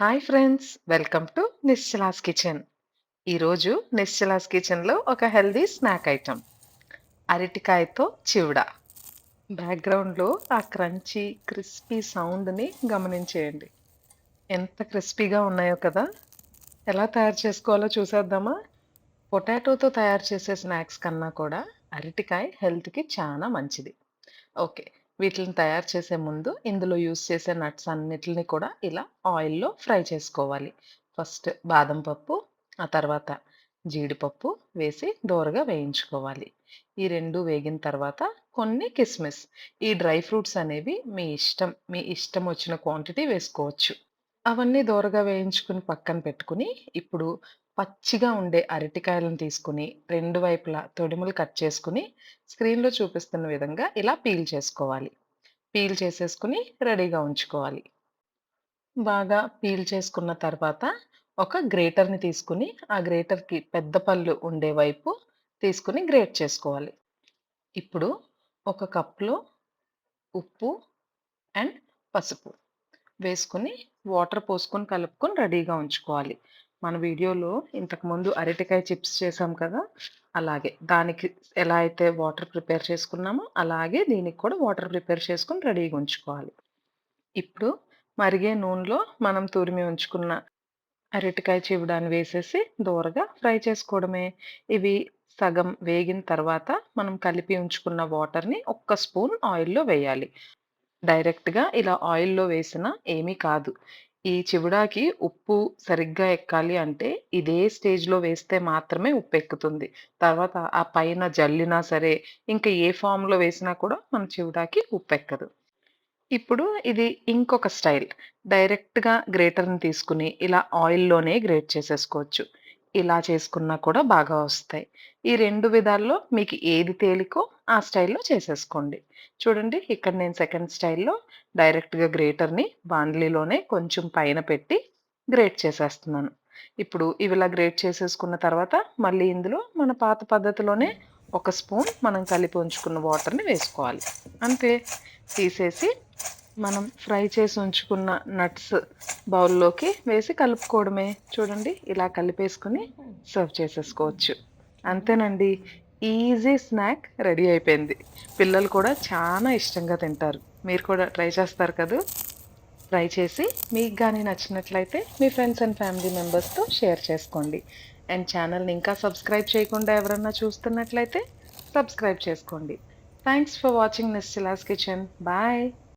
Hi friends welcome to Nischala's kitchen ఈరోజు నిశ్చలాస్ కిచెన్లో ఒక హెల్దీ స్నాక్ ఐటమ్ అరటికాయతో చివడ. బ్యాక్గ్రౌండ్లో ఆ క్రంచీ క్రిస్పీ సౌండ్ని గమనించేయండి. ఎంత క్రిస్పీగా ఉన్నాయో కదా? ఎలా తయారు చేసుకోవాలో చూసేద్దామా? పొటాటోతో తయారు చేసే స్నాక్స్ కన్నా కూడా అరటికాయ హెల్త్కి చాలా మంచిది. ఓకే వీటిని తయారు చేసే ముందు ఇందులో యూస్ చేసే నట్స్ అన్నిటిని కూడా ఇలా ఆయిల్‌లో ఫ్రై చేసుకోవాలి. ఫస్ట్ బాదం పప్పు, ఆ తర్వాత జీడిపప్పు వేసి దోరగా వేయించుకోవాలి. ఈ రెండు వేగిన తర్వాత కొన్ని కిస్మిస్. ఈ డ్రై ఫ్రూట్స్ అనేవి మీ ఇష్టం. మీ ఇష్టం వచ్చిన క్వాంటిటీ వేసుకోవచ్చు. అవన్నీ దోరగా వేయించుకొని పక్కన పెట్టుకొని, ఇప్పుడు పచ్చిగా ఉండే అరటికాయలను తీసుకుని రెండు వైపులా తొడిములు కట్ చేసుకుని స్క్రీన్‌లో చూపిస్తున్న విధంగా ఇలా పీల్ చేసుకోవాలి. పీల్ చేసేసుకొని రెడీగా ఉంచుకోవాలి. బాగా పీల్ చేసుకున్న తర్వాత, ఒక గ్రేటర్‌ని తీసుకొని, ఆ గ్రేటర్‌కి పెద్ద పళ్ళు ఉండే వైపు తీసుకొని గ్రేట్ చేసుకోవాలి. ఇప్పుడు ఒక కప్‌లో ఉప్పు అండ్ పసుపు వేసుకొని, వాటర్ పోసుకొని కలుపుకొని రెడీగా ఉంచుకోవాలి. మన వీడియోలో ఇంతకుముందు అరటికాయ చిప్స్ చేసాం కదా! అలాగే. దానికి ఎలా అయితే వాటర్ ప్రిపేర్ చేసుకున్నామో, అలాగే దీనికి కూడా వాటర్ ప్రిపేర్ చేసుకొని రెడీగా ఉంచుకోవాలి. ఇప్పుడు మరిగే నూనెలో మనం తురిమి ఉంచుకున్న అరటికాయ చివడాన్ని వేసేసి దూరగా ఫ్రై చేసుకోవడమే. ఇవి సగం వేగిన తర్వాత మనం కలిపి ఉంచుకున్న వాటర్‌ని ఒక్క స్పూన్ ఆయిల్‌లో వేయాలి. డైరెక్ట్‌గా ఇలా ఆయిల్‌లో వేసినా ఏమీ కాదు. ఈ చివుడాకి ఉప్పు సరిగ్గా ఎక్కాలి అంటే ఇదే స్టేజ్‌లో వేస్తే మాత్రమే ఉప్పెక్కుతుంది. తర్వాత ఆ పైన జల్లినా సరే, ఇంకా ఏ ఫామ్లో వేసినా కూడా మన చివుడాకి ఉప్పెక్కదు. ఇప్పుడు ఇది ఇంకొక స్టైల్. డైరెక్ట్‌గా గ్రేటర్‌ని తీసుకొని ఇలా ఆయిల్‌లోనే గ్రేట్ చేసేసుకోవచ్చు. ఇలా చేసుకున్నా కూడా బాగా వస్తాయి. ఈ 2 విధాల్లో మీకు ఏది తేలికో ఆ స్టైల్‌లో చేసేసుకోండి. చూడండి ఇక్కడ నేను సెకండ్ స్టైల్‌లో డైరెక్ట్‌గా గ్రేటర్‌ని బాండ్లీలోనే కొంచెం పైన పెట్టి గ్రేట్ చేసేస్తున్నాను. ఇప్పుడు ఇవిలా గ్రేట్ చేసేసుకున్న తర్వాత మళ్ళీ ఇందులో మన పాత పద్ధతిలోనే ఒక స్పూన్ మనం కలిపి ఉంచుకున్న వాటర్‌ని వేసుకోవాలి. అంతే. తీసేసి మనం ఫ్రై చేసి ఉంచుకున్న నట్స్ బౌల్‌లోకి వేసి కలుపుకోవడమే. చూడండి ఇలా కలిపేసుకొని సర్వ్ చేసేసుకోవచ్చు. అంతేనండి. ఈజీ స్నాక్ రెడీ అయిపోయింది. పిల్లలు కూడా చాలా ఇష్టంగా తింటారు. మీరు కూడా ట్రై చేస్తారు కదా ట్రై చేసి మీకు కానీ నచ్చినట్లయితే మీ ఫ్రెండ్స్ అండ్ ఫ్యామిలీ మెంబర్స్‌తో షేర్ చేసుకోండి. అండ్ ఛానల్ని ఇంకా సబ్స్క్రైబ్ చేయకుండా ఎవరన్నా చూస్తున్నట్లయితే సబ్స్క్రైబ్ చేసుకోండి. Thanks for watching Nischala's kitchen. Bye.